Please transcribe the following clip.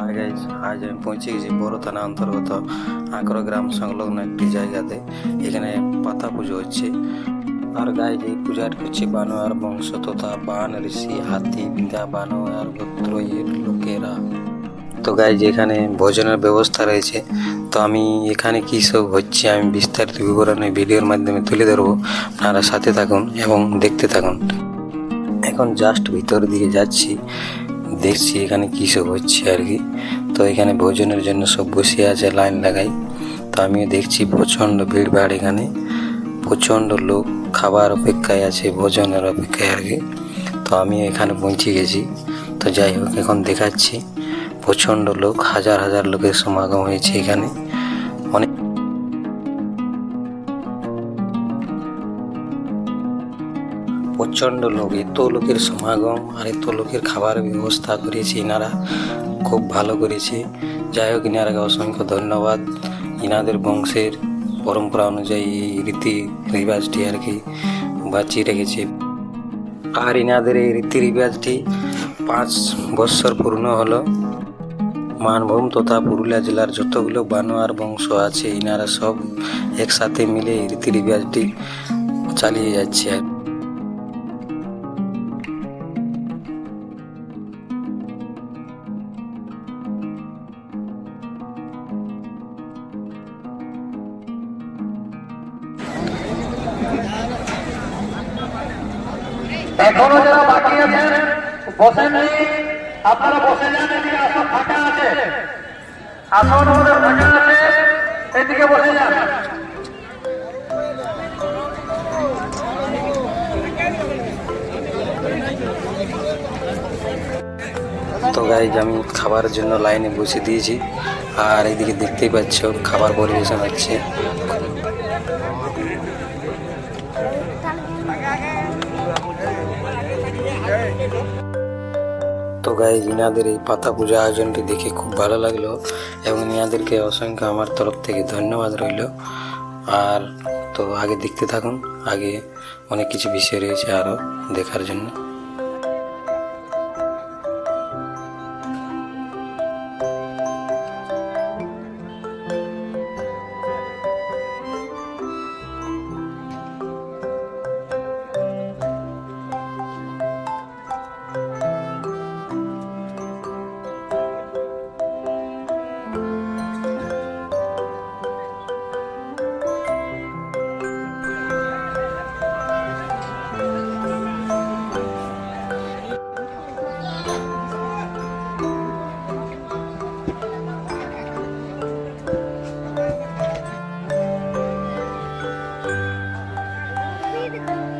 Hi guys আজ আমি পৌঁছে গেছি। বড় থানা অন্তর্গত আঁকড়া গ্রাম সংলগ্ন একটি জায়গাতে। এখানে পাতা পুজো হচ্ছে। আর গাইজ, এই পূজার হচ্ছে বানোয়ার বংশ তথা বান, ঋষি, হাতি বিন্দা বানোয়ার গোত্রের লোকেরা। তো গাইজ, এখানে ভোজনের ব্যবস্থা রয়েছে। তো আমি এখানে কী সব হচ্ছে, আমি বিস্তারিত বিবরণে ভিডিওর মাধ্যমে তুলে ধরবো। আপনারা সাথে থাকুন এবং দেখতে থাকুন। এখন জাস্ট ভিতর দিকে যাচ্ছি। দেখছি এখানে কী সব হচ্ছে আর কি। তো এখানে ভোজনের জন্য সব বসে আছে, লাইন লাগাই। তো আমিও দেখছি প্রচণ্ড ভিড় ভাড় এখানে। প্রচণ্ড লোক খাবার অপেক্ষায় আছে, ভোজনের অপেক্ষায় আর কি। তো আমিও এখানে পৌঁছে গেছি। তো যাই হোক, এখন দেখাচ্ছি। প্রচণ্ড লোক, হাজার হাজার লোকের সমাগম হয়েছে এখানে। প্রচণ্ড লোক, এত লোকের সমাগম আর এত লোকের খাবার ব্যবস্থা করেছে এনারা খুব ভালো করেছে। যাই হোক এনারাকে অসংখ্য ধন্যবাদ। ইনাদের বংশের পরম্পরা অনুযায়ী এই রীতি রিবাজটি আর কি বাঁচিয়ে রেখেছে। আর ইনাদের এই রীতি রিবাজটি পাঁচ বৎসর পূর্ণ হলো। মানভূম তথা পুরুলিয়া জেলার যতগুলো বানোয়ার বংশ আছে, ইনারা সব একসাথে মিলে এই রীতি রিবাজটি চালিয়ে যাচ্ছে আর এখনও যারা বাকি আছেন, বসেননি। আপনারা বসে যান, এদিকে আসন ফাঁকা আছে। আসন আমাদের ফাঁকা আছে, এদিকে বসে যান। তো গাইজ আমি খাবারের জন্য লাইনে বসে দিয়েছি। আর এইদিকে দেখতেই পাচ্ছ, খাবার পরিবেশন হচ্ছে। তো গাইজ ইনাদের এই পাতা পূজা আয়োজনটি দেখে খুব ভালো লাগল এবং ইনাদেরকে অসংখ্য আমার তরফ থেকে ধন্যবাদ রইল। আর তো আগে দেখতে থাকুন, আগে অনেক কিছু বিষয় রয়েছে আরও দেখার জন্য। Bye.